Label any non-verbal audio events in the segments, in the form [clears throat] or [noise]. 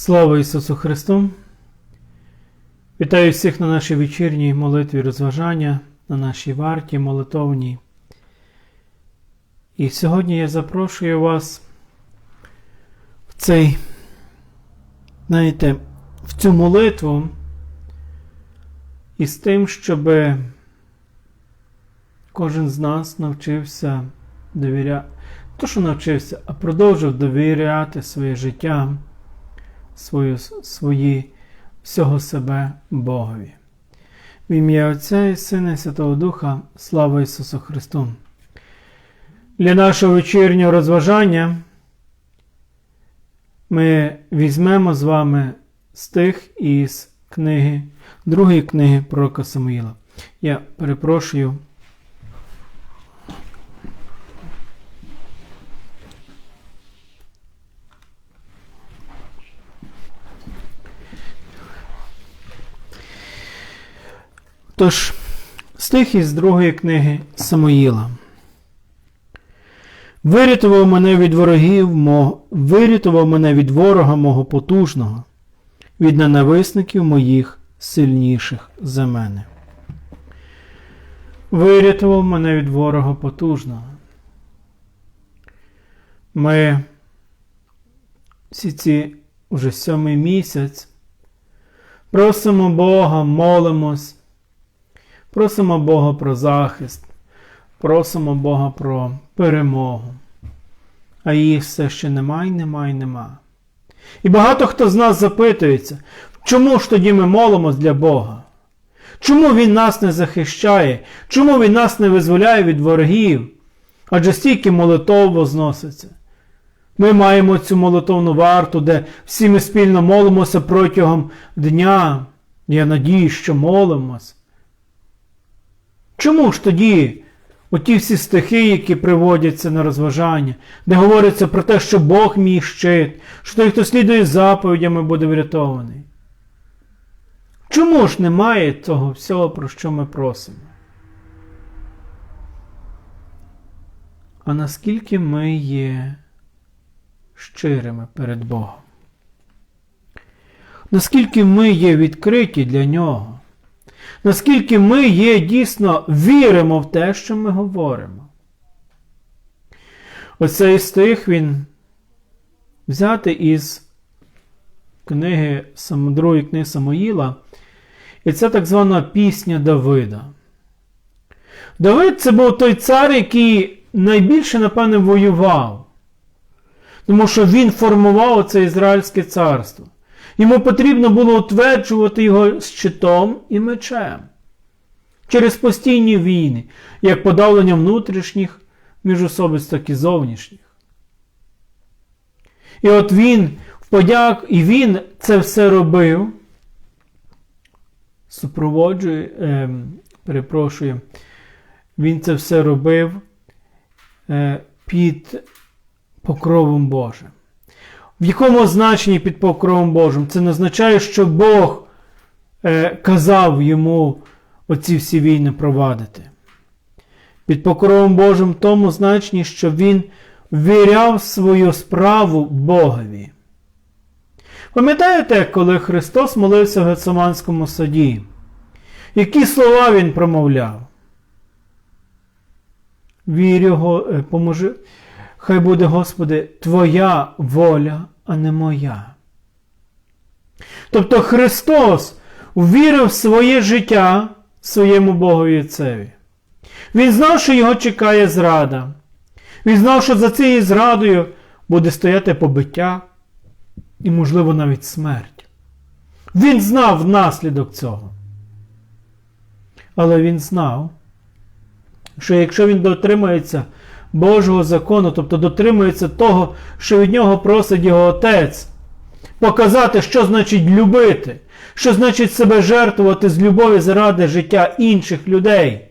Слава Ісусу Христу! Вітаю всіх на нашій вечірній молитві розважання, на нашій варті молитовній. І сьогодні я запрошую вас в цей, знаєте, в цю молитву із тим, щоб кожен з нас навчився довіряти, то, що навчився, а продовжив довіряти своє життя свою, свої, всього себе Богові. В ім'я Отця і Сина і Святого Духа, слава Ісусу Христу! Для нашого вечірнього розважання ми візьмемо з вами стих із книги, другої книги пророка Самуїла. Я перепрошую. Тож, стих із другої книги Самоїла. Вирятував мене від ворогів, мого, вирятував мене від ворога мого потужного, від ненависників моїх сильніших за мене. Вирятував мене від ворога потужного. Ми всі ці уже сьомий місяць просимо Бога, молимось. Просимо Бога про захист, просимо Бога про перемогу. А її все ще нема і нема і нема. І багато хто з нас запитується, чому ж тоді ми молимось для Бога? Чому Він нас не захищає? Чому Він нас не визволяє від ворогів? Адже стільки молитов возноситься. Ми маємо цю молитовну варту, де всі ми спільно молимося протягом дня. Я надію, що молимось. Чому ж тоді оті всі стихи, які приводяться на розважання, де говориться про те, що Бог мій щит, що той, хто слідує заповідями, буде врятований? Чому ж немає того всього, про що ми просимо? А наскільки ми є щирими перед Богом? Наскільки ми є відкриті для Нього? Наскільки ми є дійсно віримо в те, що ми говоримо. Оцей стих він взяти із книги другої книги Самоїла, і це так звана пісня Давида. Давид це був той цар, який найбільше, напевне, воював, тому що він формував це Ізраїльське царство. Йому потрібно було утверджувати його щитом і мечем через постійні війни, як подавлення внутрішніх міжособиць, так і зовнішніх. І от він в подяк, і він це все робив, супроводжує, е, перепрошую, він це все робив е, під покровом Божим. В якому значенні під покровом Божим? Це не означає, що Бог е, казав йому оці всі війни провадити. Під покровом Божим в тому значенні, що він віряв свою справу Богові. Пам'ятаєте, коли Христос молився в Гециманському саді? Які слова Він промовляв? Вірю, е, поможи. Хай буде, Господи, Твоя воля, а не моя. Тобто Христос вірив своє життя своєму Богові Отцеві. Він знав, що його чекає зрада. Він знав, що за цією зрадою буде стояти побиття і, можливо, навіть смерть. Він знав наслідок цього. Але він знав, що якщо він дотримається Божого закону, тобто дотримується того, що від нього просить його Отець, показати, що значить любити, що значить себе жертвувати з любові заради життя інших людей.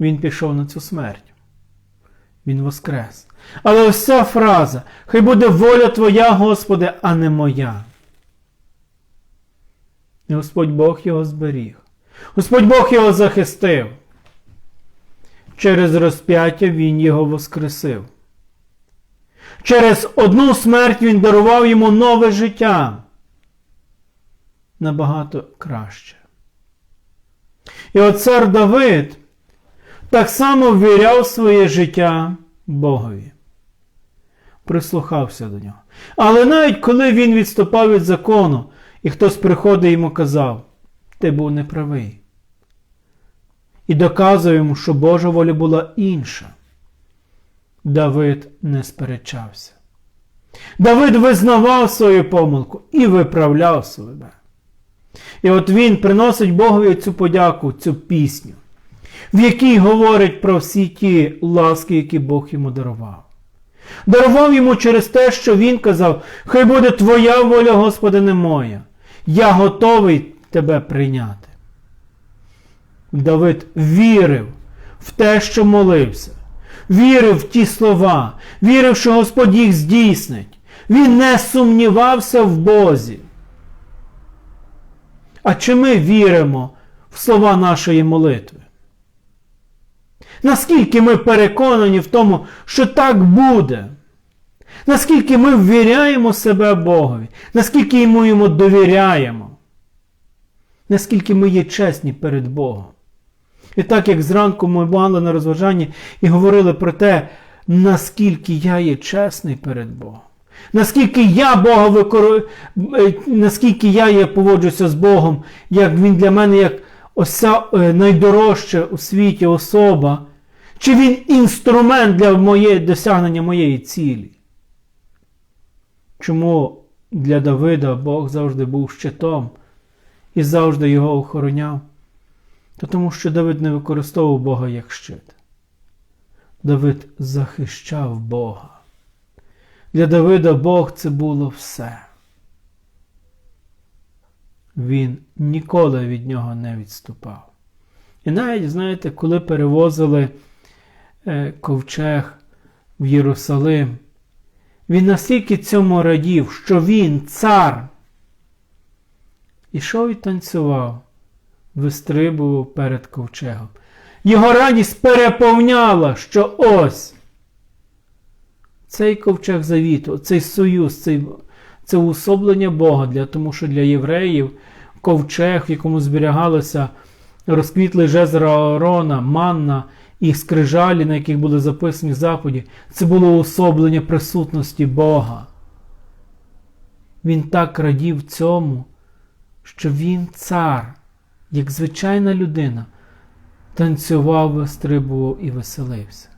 Він пішов на цю смерть. Він воскрес. Але ось ця фраза: Хай буде воля Твоя, Господи, а не моя. І Господь Бог його зберіг. Господь Бог його захистив. Через розп'яття Він його воскресив. Через одну смерть він дарував йому нове життя. Набагато краще. І от цар Давид так само ввіряв своє життя Богові. Прислухався до нього. Але навіть коли він відступав від закону, і хтось приходив йому казав, ти був неправий. І доказував йому, що Божа воля була інша. Давид не сперечався. Давид визнавав свою помилку і виправляв себе. І от він приносить Богові цю подяку, цю пісню, в якій говорить про всі ті ласки, які Бог йому дарував. Дарував йому через те, що він казав: Хай буде Твоя воля, Господи, не моя. Я готовий Тебе прийняти. Давид вірив в те, що молився, вірив в ті слова, вірив, що Господь їх здійснить. Він не сумнівався в Бозі. А чи ми віримо в слова нашої молитви? Наскільки ми переконані в тому, що так буде? Наскільки ми ввіряємо себе Богові, наскільки ми йому довіряємо, наскільки ми є чесні перед Богом. І так як зранку ми мали на розважанні і говорили про те, наскільки я є чесний перед Богом. Наскільки я Бога викор... наскільки я є поводжуся з Богом, як Він для мене як ося найдорожча у світі особа, чи він інструмент для моєї, досягнення моєї цілі? Чому для Давида Бог завжди був щитом і завжди його охороняв? Та тому що Давид не використовував Бога як щит. Давид захищав Бога. Для Давида Бог це було все. Він ніколи від нього не відступав. І навіть, знаєте, коли перевозили е, ковчег в Єрусалим, він настільки цьому радів, що він, цар, ішов і танцював, вистрибував перед ковчегом. Його радість переповняла, що ось цей ковчег завіту, цей союз, цей, це усоблення Бога, для, тому що для євреїв ковчег, в якому зберігалося розквітлий жезр Аарона, манна і скрижалі, на яких були записані заповіді, це було особлення присутності Бога. Він так радів цьому, що він цар, як звичайна людина, танцював, вистрибував і веселився.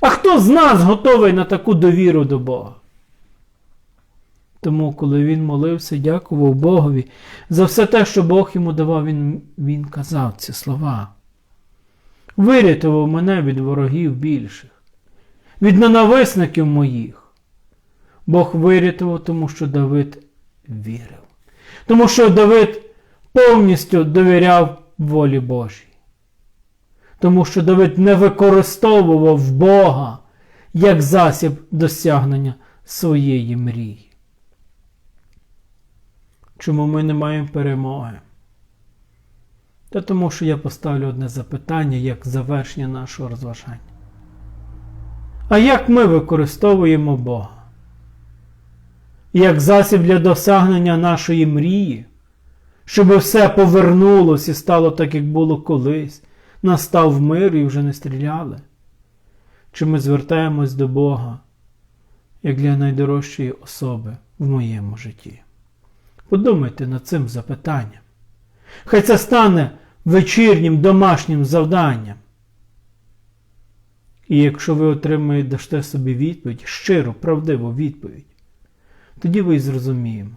А хто з нас готовий на таку довіру до Бога? Тому, коли він молився, дякував Богові за все те, що Бог йому давав, він, він казав ці слова. Вирятував мене від ворогів більших, від ненависників моїх. Бог вирятував, тому що Давид вірив. Тому що Давид повністю довіряв волі Божій. Тому що Давид не використовував Бога як засіб досягнення своєї мрії. Чому ми не маємо перемоги? Та тому, що я поставлю одне запитання як завершення нашого розважання. А як ми використовуємо Бога? Як засіб для досягнення нашої мрії, щоб все повернулося і стало так, як було колись, настав мир і вже не стріляли? Чи ми звертаємось до Бога як для найдорожчої особи в моєму житті? Подумайте над цим запитанням. Хай це стане вечірнім домашнім завданням. І якщо ви отримаєте собі відповідь, щиру, правдиву відповідь, тоді ви й зрозуміємо,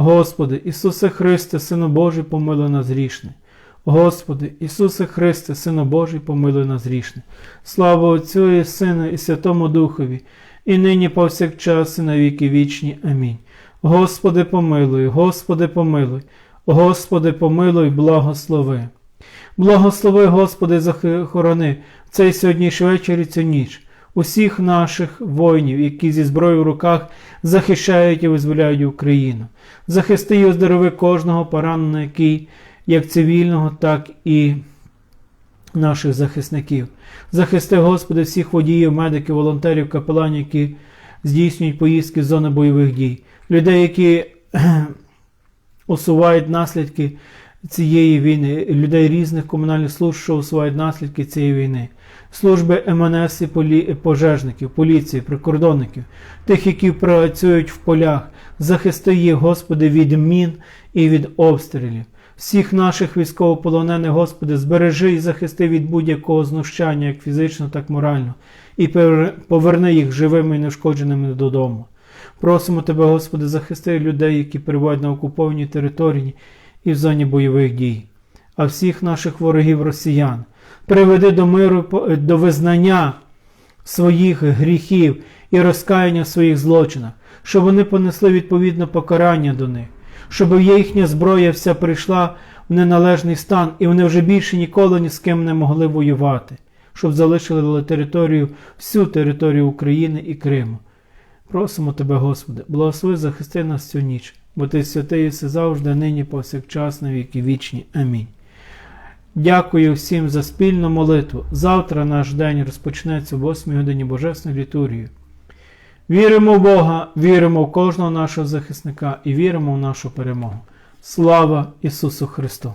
Господи, Ісусе Христе, Сину Божий, помилуй нас грішних. Господи, Ісусе Христе, Сину Божий, помилуй нас грішних. Слава Отцю і Сину і Святому Духові, і нині повсякчас, і на віки вічні. Амінь. Господи, помилуй, Господи, помилуй, Господи, помилуй, благослови. Благослови, Господи, захорони в цей сьогоднішній вечір і цю ніч усіх наших воїнів, які зі зброєю в руках захищають і визволяють Україну. Захисти і оздорови кожного пораненого, який як цивільного, так і наших захисників. Захисти, Господи, всіх водіїв, медиків, волонтерів, капеланів, які здійснюють поїздки з зони бойових дій, людей, які [clears throat] усувають наслідки цієї війни, людей різних комунальних служб, що усувають наслідки цієї війни, служби МНС і полі... пожежників, поліції, прикордонників, тих, які працюють в полях, захисти їх, Господи, від мін і від обстрілів. Всіх наших військовополонених, Господи, збережи і захисти від будь-якого знущання, як фізично, так і морально, і поверни їх живими і нешкодженими додому. Просимо Тебе, Господи, захисти людей, які перебувають на окупованій території і в зоні бойових дій, а всіх наших ворогів росіян. Приведи до миру, до визнання своїх гріхів і розкаяння в своїх злочинах, щоб вони понесли відповідне покарання до них, щоб їхня зброя вся прийшла в неналежний стан, і вони вже більше ніколи ні з ким не могли воювати, щоб залишили територію, всю територію України і Криму. Просимо Тебе, Господи, благослови захисти нас цю ніч, бо Ти святий і все завжди, нині, повсякчас, на віки вічні. Амінь. Дякую всім за спільну молитву. Завтра наш день розпочнеться в 8 годині Божественної літургії. Віримо в Бога, віримо в кожного нашого захисника і віримо в нашу перемогу. Слава Ісусу Христу!